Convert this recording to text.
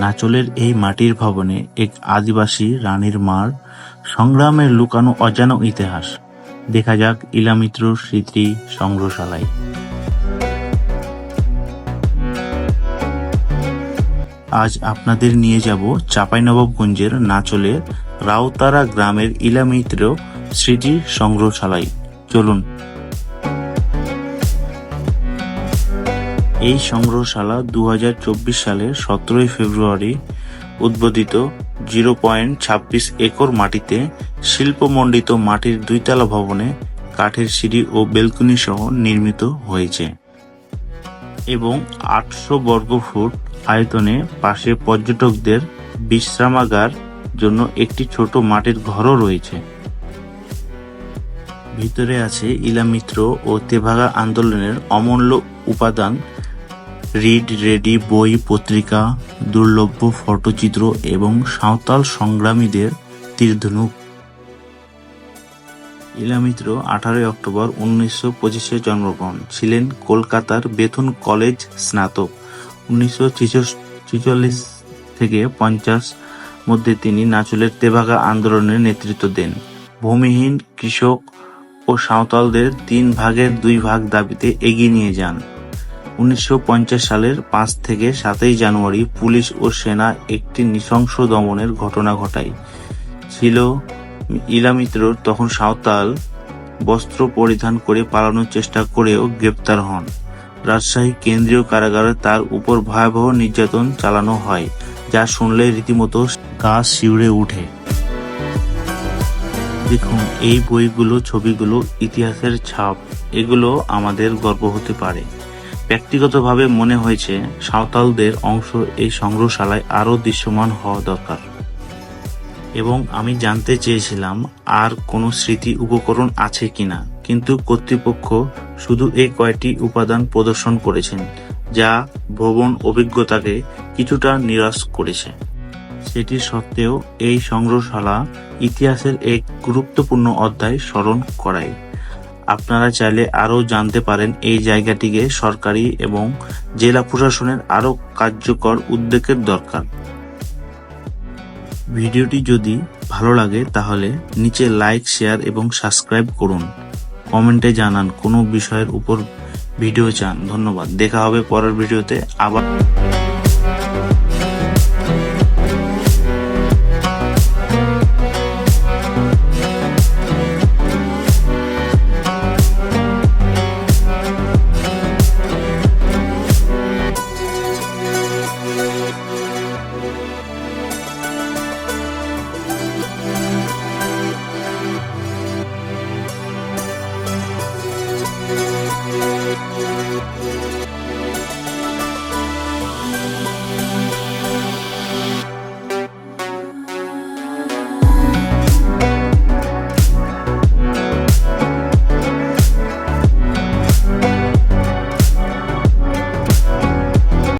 নাচলের এই মাটির ভবনে এক আদিবাসী রানীর মার সংগ্রামের লুকানো অজানা ইতিহাস। দেখা যাক ইলামিত্র স্মৃতি সংগ্রহশালায়। আজ আপনাদের নিয়ে যাব চাঁপাইনবাবগঞ্জের নাচলে রাউতারা গ্রামের ইলামিত্র স্মৃতি সংগ্রহশালায়। চলুন এই সংগ্রহশালা দু হাজার চব্বিশ সালের সতেরোই ফেব্রুয়ারি উদ্বোধিত জিরো পয়েন্ট ছাব্বিশ একর মাটিতে শিল্পমণ্ডিত মাটির দুইতলা ভবনে কাঠের সিঁড়ি ও বেলকনি সহ নির্মিত হয়েছে এবং আটশো বর্গফুট আয়তনে পাশে পর্যটকদের বিশ্রামাগার জন্য একটি ছোট মাটির ঘরও রয়েছে। ভিতরে আছে ইলামিত্র ও তেভাগা আন্দোলনের অমূল্য উপাদান রিড রেডি বই পত্রিকা দুর্লভ্য ফটোচিত্র এবং সাঁওতাল সংগ্রামীদের তীরধনুক। ইলামিত্র আঠারোই অক্টোবর উনিশশো পঁচিশে জন্মগ্রহণ ছিলেন কলকাতার বেথুন কলেজ স্নাতক। উনিশশো ছিচল্লিশ থেকে পঞ্চাশ মধ্যে তিনি নাচলের তেভাগা আন্দোলনের নেতৃত্ব দেন। ভূমিহীন কৃষক ও সাঁওতালদের তিন ভাগের দুই ভাগ দাবিতে এগিয়ে নিয়ে যান। উনিশশো পঞ্চাশ সালের পাঁচ থেকে সাতই জানুয়ারি পুলিশ ও সেনা একটি নৃশংস দমনের ঘটনা ঘটায়। ছিল ইলামিত্র তখন সাঁওতাল বস্ত্র পরিধান করে পালানোর চেষ্টা করেও গ্রেপ্তার হন। রাজশাহী কেন্দ্রীয় কারাগারে তার উপর ভয়াবহ নির্যাতন চালানো হয়, যা শুনলে রীতিমতো গা শিউড়ে উঠে। দেখুন, এই বইগুলো, ছবিগুলো ইতিহাসের ছাপ। এগুলো আমাদের গর্ব হতে পারে। ব্যক্তিগতভাবে মনে হয়েছে, সাঁওতালদের অংশ এই সংগ্রহশালায় আরও দৃশ্যমান হওয়া দরকার। এবং আমি জানতে চেয়েছিলাম আর কোনো স্মৃতি উপকরণ আছে কিনা। কিন্তু কর্তৃপক্ষ শুধু এই কয়টি উপাদান প্রদর্শন করেছেন, যা ভ্রমণ অভিজ্ঞতাকে কিছুটা নিরাশ করেছে। সেটি সত্ত্বেও এই সংগ্রহশালা ইতিহাসের এক গুরুত্বপূর্ণ অধ্যায় স্মরণ করায়। আপনারা চাইলে আরও জানতে পারেন এই জায়গাটিকে সরকারি এবং জেলা প্রশাসনের আরও কার্যকর উদ্যোগের দরকার। ভিডিওটি যদি ভালো লাগে, তাহলে নিচে লাইক, শেয়ার এবং সাবস্ক্রাইব করুন। কমেন্টে জানান কোনো বিষয়ের উপর ভিডিও চান। ধন্যবাদ। দেখা হবে পরের ভিডিওতে। আবার Música